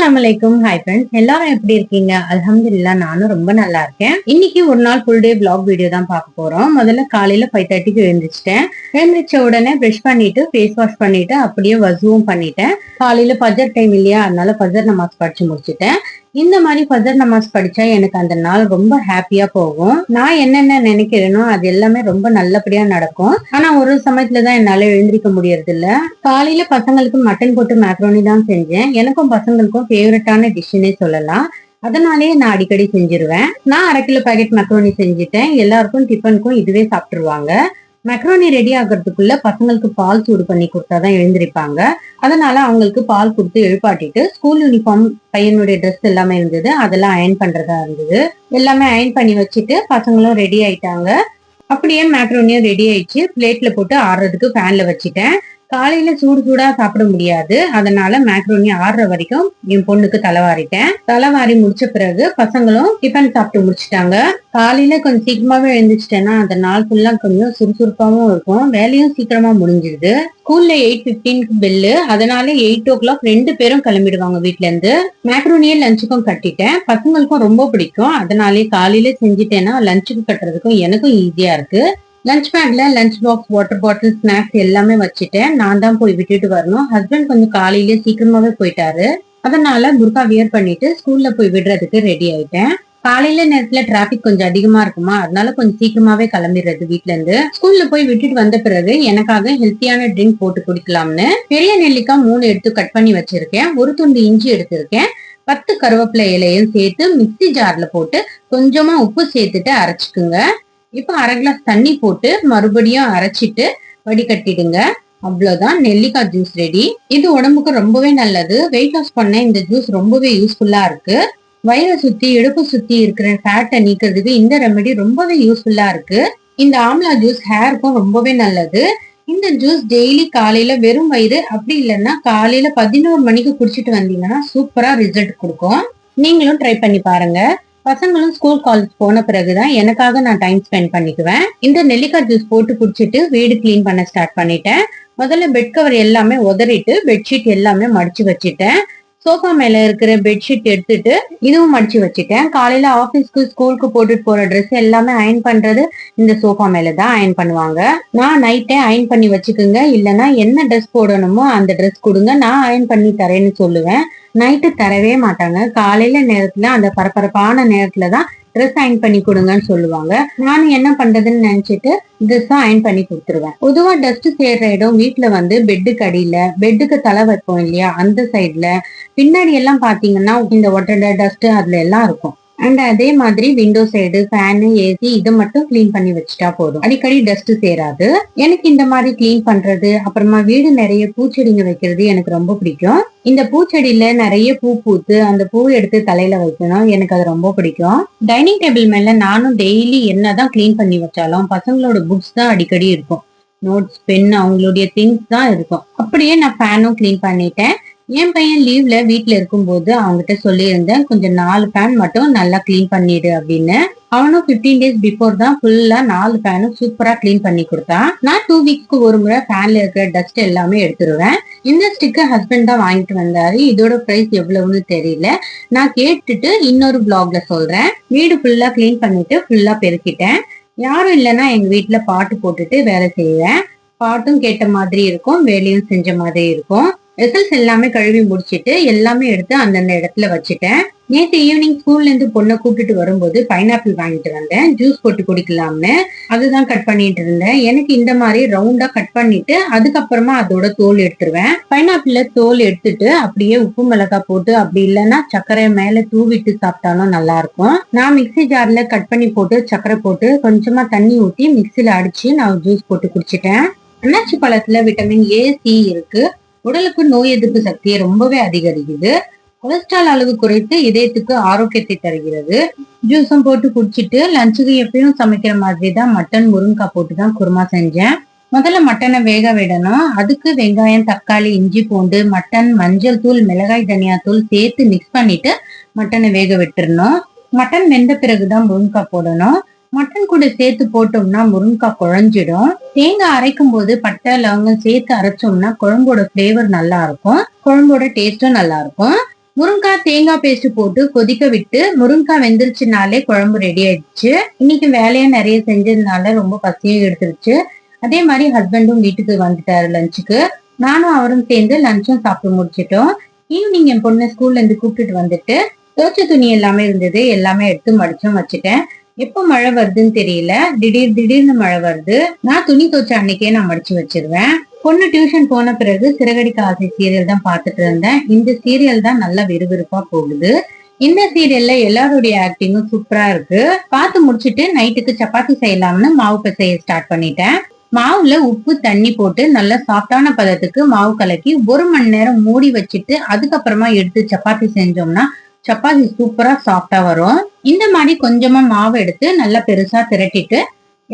அஸ்ஸலாமு வலைக்கும் hi friends எல்லாரும் எப்படி இருக்கீங்க? அலமதுல்லா நானும் ரொம்ப நல்லா இருக்கேன். இன்னைக்கு ஒரு நாள் ஃபுல் டே பிளாக் வீடியோ தான் பார்க்க போறோம். முதல்ல காலையில ஃபைவ் தேர்ட்டிக்கு எழுந்திரிச்சிட்டேன். எழுந்திரிச்ச உடனே ப்ரஷ் பண்ணிட்டு ஃபேஸ் வாஷ் பண்ணிட்டு அப்படியே வசுவும் பண்ணிட்டேன். காலையில பஜர் டைம் இல்லையா? அதனால பஜர் நமாஸ் படிச்சு முடிச்சிட்டேன். இந்த மாதிரி ஃபஜர் நமாஸ் படிச்சா எனக்கு அந்த நாள் ரொம்ப ஹாப்பியா போகும். நான் என்னென்ன நினைக்கிறேனோ அது எல்லாமே ரொம்ப நல்லபடியா நடக்கும். ஆனா ஒரு சமயத்துல தான் என்னால எழுந்திருக்க முடியறது இல்ல காலையில பசங்களுக்கு மட்டன் போட்டு மேக்ரோனி தான் செஞ்சேன். எனக்கும் பசங்களுக்கும் ஃபேவரட்டான டிஷ்ஷுன்னே சொல்லலாம். அதனாலேயே நான் அடிக்கடி செஞ்சிருவேன். நான் அரை கிலோ பேக்கெட் மக்ரோனி செஞ்சுட்டேன். எல்லாருக்கும் டிஃபனுக்கும் இதுவே சாப்பிட்டுருவாங்க. மெக்ரோனி ரெடி ஆகிறதுக்குள்ள பசங்களுக்கு பால் சூடு பண்ணி கொடுத்தாதான் எழுந்திருப்பாங்க. அதனால அவங்களுக்கு பால் கொடுத்து எழுப்பாட்டிட்டு ஸ்கூல் யூனிஃபார்ம் பையனுடைய ட்ரெஸ் எல்லாமே இருந்தது. அதெல்லாம் அயன் பண்றதா இருந்தது. எல்லாமே அயன் பண்ணி வச்சுட்டு பசங்களும் ரெடி ஆயிட்டாங்க. அப்படியே மேக்ரோனியும் ரெடி ஆயிடுச்சு. பிளேட்ல போட்டு ஆடுறதுக்கு ஃபேன்ல வச்சுட்டேன். காலையில சூடு சூடா சாப்பிட முடியாது. அதனால மேக்ரோனி ஆடுற வரைக்கும் என் பொண்ணுக்கு தலைவாரிட்டேன். தலைவாரி முடிச்ச பிறகு பசங்களும் டிஃபன் சாப்பிட்டு முடிச்சிட்டாங்க. காலையில கொஞ்சம் சீக்கிரமாவே எழுந்திரிச்சிட்டேன்னா அந்த நாள் ஃபுல்லா கொஞ்சம் சுறுசுறுப்பாவும் இருக்கும். வேலையும் சீக்கிரமா முடிஞ்சிருது. ஸ்கூல்ல எயிட் பிப்டீனுக்கு பெல்லு அதனால எயிட் ஓ கிளாக் ரெண்டு பேரும் கிளம்பிடுவாங்க வீட்ல இருந்து மேக்ரோனியே லஞ்சுக்கும் கட்டிட்டேன். பசங்களுக்கும் ரொம்ப பிடிக்கும். அதனாலே காலையில செஞ்சுட்டேன்னா லஞ்சுக்கு கட்டுறதுக்கும் எனக்கும் ஈஸியா இருக்கு. லஞ்ச் பேக்ல lunch box water bottle snacks எல்லாமே வச்சுட்டேன். நான் தான் போய் விட்டுட்டு வரணும். ஹஸ்பண்ட் கொஞ்சம் காலையிலேயே சீக்கிரமாவே போயிட்டாரு. அதனால புர்கா வியர் பண்ணிட்டு ஸ்கூல்ல போய் விடுறதுக்கு ரெடி ஆயிட்டேன். காலையில நேரத்துல டிராபிக் கொஞ்சம் அதிகமா இருக்குமா? அதனால கொஞ்சம் சீக்கிரமாவே கிளம்பிடுறது வீட்ல இருந்து. ஸ்கூல்ல போய் விட்டுட்டு வந்த பிறகு எனக்காக ஹெல்த்தியான ட்ரிங்க் போட்டு குடிக்கலாம்னு பெரிய நெல்லிக்காய் மூணு எடுத்து கட் பண்ணி வச்சிருக்கேன். ஒரு துண்டு இஞ்சி எடுத்திருக்கேன். பத்து கருவேப்பிலை இலையும் சேர்த்து மிக்ஸி ஜார்ல போட்டு கொஞ்சமா உப்பு சேர்த்துட்டு அரைச்சுக்குங்க. இப்போ அரை கிளாஸ் தண்ணி போட்டு மறுபடியும் அரைச்சிட்டு வடிகட்டிடுங்க. அவ்வளவுதான். நெல்லிக்காய் ஜூஸ் ரெடி இது உடம்புக்கு ரொம்பவே நல்லது. வெயிட் லாஸ் பண்ண இந்த ஜூஸ் ரொம்பவே யூஸ்ஃபுல்லா இருக்கு. வயிறை சுத்தி இடுப்பு சுத்தி இருக்கிற ஃபேட்டை நீக்கிறதுக்கு இந்த ரெமெடி ரொம்பவே யூஸ்ஃபுல்லா இருக்கு. இந்த ஆம்லா ஜூஸ் ஹேருக்கும் ரொம்பவே நல்லது. இந்த ஜூஸ் டெய்லி காலையில வெறும் வயிறு அப்படி இல்லைன்னா காலையில பதினோரு மணிக்கு குடிச்சிட்டு வந்தீங்கன்னா சூப்பரா ரிசல்ட் கொடுக்கும். நீங்களும் ட்ரை பண்ணி பாருங்க. பசங்களும் ஸ்கூல் காலேஜ் போன பிறகுதான் எனக்காக நான் டைம் ஸ்பெண்ட் பண்ணிக்குவேன். இந்த நெல்லிக்காய் ஜூஸ் போட்டு குடிச்சிட்டு வீடு கிளீன் பண்ண ஸ்டார்ட் பண்ணிட்டேன். முதல்ல பெட் கவர் எல்லாமே உதறிட்டு பெட்ஷீட் எல்லாமே மடிச்சு வச்சுட்டேன். சோஃபா மேல இருக்கிற பெட்ஷீட் எடுத்துட்டு இதுவும் மடிச்சு வச்சுட்டேன். காலையில ஆபீஸ்க்கு ஸ்கூலுக்கு போட்டுட்டு போற ட்ரெஸ் எல்லாமே அயன் பண்றது இந்த சோஃபா மேல தான் அயன் பண்ணுவாங்க. நான் நைட்டே அயன் பண்ணி வச்சுக்குங்க. இல்லைன்னா என்ன ட்ரெஸ் போடணுமோ அந்த ட்ரெஸ் கொடுங்க. நான் அயன் பண்ணி தரேன்னு சொல்லுவேன். நைட்டு தரவே மாட்டாங்க. காலையில நேரத்துல அந்த பரபரப்பான நேரத்துல தான் ட்ரெஸ் அயன் பண்ணி கொடுங்கன்னு சொல்லுவாங்க. நானும் என்ன பண்றதுன்னு நினைச்சிட்டு ட்ரெஸ் அயன் பண்ணி கொடுத்துருவேன். பொதுவா டஸ்ட் சேர்ற இடம் வீட்டுல வந்து பெட்டுக்கு அடியில பெட்டுக்கு தலை வைப்போம் இல்லையா? அந்த சைட்ல பின்னாடி எல்லாம் பாத்தீங்கன்னா இந்த ஒட்டடை டஸ்ட் அதுல எல்லாம் இருக்கும். அண்ட் அதே மாதிரி விண்டோ சைடு ஃபேனு ஏசி இதை மட்டும் க்ளீன் பண்ணி வச்சுட்டா போதும். அடிக்கடி டஸ்ட் சேராது. எனக்கு இந்த மாதிரி க்ளீன் பண்றது அப்புறமா வீடு நிறைய பூச்செடிங்க வைக்கிறது எனக்கு ரொம்ப பிடிக்கும். இந்த பூச்செடியில நிறைய பூ பூத்து அந்த பூ எடுத்து தலையில வைக்கணும். எனக்கு அது ரொம்ப பிடிக்கும். டைனிங் டேபிள் மேல நானும் டெய்லி என்னதான் க்ளீன் பண்ணி வச்சாலும் பசங்களோட புக்ஸ் தான் அடிக்கடி இருக்கும். நோட்ஸ் பென் அவங்களுடைய திங்ஸ் தான் இருக்கும். அப்படியே நான் ஃபேனும் க்ளீன் பண்ணிட்டேன். என் பையன் லீவ்ல வீட்டுல இருக்கும்போது அவங்ககிட்ட சொல்லியிருந்தேன் கொஞ்சம் நாலு ஃபேன் மட்டும் நல்லா க்ளீன் பண்ணிடு அப்படின்னு. அவனும் பிப்டீன் டேஸ் பிஃபோர் தான் ஃபுல்லா நாலு ஃபேனும் சூப்பரா க்ளீன் பண்ணி கொடுத்தான். நான் டூ வீக்ஸ்க்கு ஒரு முறை ஃபேன்ல இருக்கிற டஸ்ட் எல்லாமே எடுத்துருவேன். இந்த ஸ்டிக்கர் ஹஸ்பண்ட் தான் வாங்கிட்டு வந்தாரு. இதோட பிரைஸ் எவ்வளவுன்னு தெரியல. நான் கேட்டுட்டு இன்னொரு பிளாக்ல சொல்றேன். வீடு ஃபுல்லா க்ளீன் பண்ணிட்டு ஃபுல்லா பெருக்கிட்டேன். யாரும் இல்லைன்னா எங்க வீட்டுல பாட்டு போட்டுட்டு வேலை செய்வேன். பாட்டும் கேட்ட மாதிரி இருக்கும் வேலையும் செஞ்ச மாதிரி இருக்கும். ரிசல்ட்ஸ் எல்லாமே கழுவி முடிச்சிட்டு எல்லாமே எடுத்து அந்தந்த இடத்துல வச்சுட்டேன். நேற்று ஈவினிங் ஸ்கூல்ல இருந்து பொண்ணை கூப்பிட்டு வரும்போது பைனாப்பிள் வாங்கிட்டு வந்தேன். ஜூஸ் போட்டு குடிக்கலாம்னு. அதுதான் கட் பண்ணிட்டு இருந்தேன். எனக்கு இந்த மாதிரி ரவுண்டா கட் பண்ணிட்டு அதுக்கப்புறமா அதோட தோல் எடுத்துருவேன். பைனாப்பிள்ல தோல் எடுத்துட்டு அப்படியே உப்பு மிளகாய் போட்டு அப்படி இல்லைன்னா சர்க்கரை மேல தூவிட்டு சாப்பிட்டாலும் நல்லா இருக்கும் நான் மிக்ஸி ஜார்ல கட் பண்ணி போட்டு சர்க்கரை போட்டு கொஞ்சமா தண்ணி ஊற்றி மிக்சியில அடிச்சு நான் ஜூஸ் போட்டு குடிச்சிட்டேன். அன்னாச்சி பழத்துல விட்டமின் ஏ சி இருக்கு. உடலுக்கு நோய் எதிர்ப்பு சக்தியை ரொம்பவே அதிகரிக்குது. கொலஸ்ட்ரால் அளவு குறைத்து இதயத்துக்கு ஆரோக்கியத்தை தருகிறது. ஜூஸும் போட்டு குடிச்சிட்டு லஞ்சுக்கு எப்பயும் சமைக்கிற மாதிரி தான் மட்டன் முருங்கைக்காய் போட்டு தான் குருமா செஞ்சேன். முதல்ல மட்டனை வேக விடணும். அதுக்கு வெங்காயம் தக்காளி இஞ்சி பூண்டு மட்டன் மஞ்சள் தூள் மிளகாய் தனியா தூள் சேர்த்து மிக்ஸ் பண்ணிட்டு மட்டனை வேக விட்டுறணும். மட்டன் வெந்த பிறகுதான் முருங்கைக்காய் போடணும். மட்டன் கூட சேர்த்து போட்டோம்னா முருங்கைக்காய் குழஞ்சிடும். தேங்காய் அரைக்கும் போது பட்டை லவங்கம் சேர்த்து அரைச்சோம்னா குழம்போட ஃப்ளேவர் நல்லா இருக்கும் குழம்போட டேஸ்டும் நல்லா இருக்கும் முருங்காய் தேங்காய் பேஸ்ட் போட்டு கொதிக்க விட்டு முருங்காய் வெந்துருச்சுனாலே குழம்பு ரெடி ஆயிடுச்சு. இன்னைக்கு வேலையை நிறைய செஞ்சதுனால ரொம்ப பசியும் எடுத்துருச்சு. அதே மாதிரி ஹஸ்பண்டும் வீட்டுக்கு வந்துட்டாரு லஞ்சுக்கு நானும் அவரும் சேர்ந்து லஞ்சும் சாப்பிட்டு முடிச்சிட்டோம். ஈவினிங் என் பொண்ணு ஸ்கூல்ல இருந்து கூப்பிட்டுட்டு வந்துட்டு தோச்ச துணி எல்லாமே இருந்தது எல்லாமே எடுத்து மடிச்சும் வச்சுட்டேன். எப்போ மழை வருதுன்னு தெரியல. திடீர் திடீர்னு மழை வருது. நான் துணி துவைச்ச அன்னைக்கே நான் மடிச்சு வச்சிருவேன். பொண்ணு டியூஷன் போன பிறகு சிறகடிக்க ஆசை சீரியல் தான் பாத்துட்டு இருந்தேன். இந்த சீரியல் தான் நல்லா விறுவிறுப்பா போகுது. இந்த சீரியல்ல எல்லாருடைய ஆக்டிங்கும் சூப்பரா இருக்கு. பார்த்து முடிச்சிட்டு நைட்டுக்கு சப்பாத்தி செய்யலாம்னு மாவு பிசைய ஸ்டார்ட் பண்ணிட்டேன். மாவுல உப்பு தண்ணி போட்டு நல்லா சாஃப்டான பதத்துக்கு மாவு கலக்கி ஒரு மணி நேரம் மூடி வச்சுட்டு அதுக்கப்புறமா எடுத்து சப்பாத்தி செஞ்சோம்னா சப்பாத்தி சூப்பரா சாஃப்டா வரும். இந்த மாதிரி கொஞ்சமா மாவு எடுத்து நல்லா பெருசா திரட்டிட்டு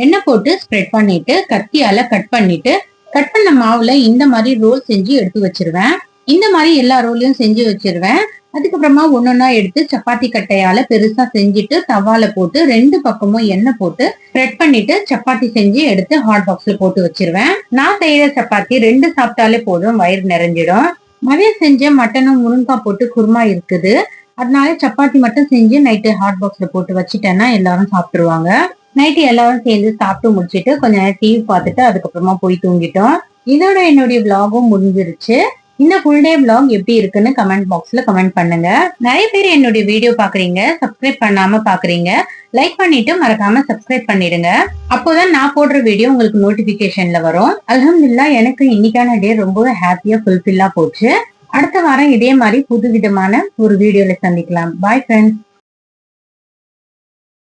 எண்ணெய் போட்டு ஸ்ப்ரெட் பண்ணிட்டு கத்தியால கட் பண்ணிட்டு கட் பண்ண மாவுல இந்த மாதிரி ரோல் செஞ்சு எடுத்து வச்சிருவேன். இந்த மாதிரி எல்லா ரோலையும் செஞ்சு வச்சிருவேன். அதுக்கப்புறமா ஒன்னொன்னா எடுத்து சப்பாத்தி கட்டையால பெருசா செஞ்சுட்டு தவால போட்டு ரெண்டு பக்கமும் எண்ணெய் போட்டு ஸ்ப்ரெட் பண்ணிட்டு சப்பாத்தி செஞ்சு எடுத்து ஹாட் பாக்ஸ்ல போட்டு வச்சிருவேன். நான் செய்யற சப்பாத்தி ரெண்டு சாப்பிட்டாலே போதும் வயிறு நிறைஞ்சிடும். மதியம் செஞ்ச மட்டனும் முருங்காய் போட்டு குருமா இருக்குது. அதனால சப்பாத்தி மட்டும் செஞ்சு நைட்டு ஹாட் பாக்ஸ்ல போட்டு வச்சுட்டேன்னா எல்லாரும் சாப்பிட்டுருவாங்க. நைட்டு எல்லாரும் சேர்ந்து சாப்பிட்டு முடிச்சுட்டு கொஞ்ச நேரம் டிவி பார்த்துட்டு அதுக்கப்புறமா போய் தூங்கிட்டோம். இதோட என்னுடைய விளாகும் முடிஞ்சிருச்சு. இந்த ஃபுல் டே vlog எப்படி இருக்குன்னு கமெண்ட் பாக்ஸ்ல கமெண்ட் பண்ணுங்க. நிறைய பேர் என்னுடைய வீடியோ பாக்குறீங்க சப்ஸ்கிரைப் பண்ணாம பாக்குறீங்க லைக் பண்ணிட்டு மறக்காம சப்ஸ்கிரைப் பண்ணிடுங்க. அப்போதான் நான் போடுற வீடியோ உங்களுக்கு நோட்டிபிகேஷன்ல வரும். அலமதுல்லா எனக்கு இன்னைக்கான டே ரொம்ப ஹாப்பியா ஃபுல்ஃபில்லா போச்சு. அடுத்த வாரம் இதே மாதிரி புது விதமான ஒரு வீடியோல சந்திக்கலாம். Bye friends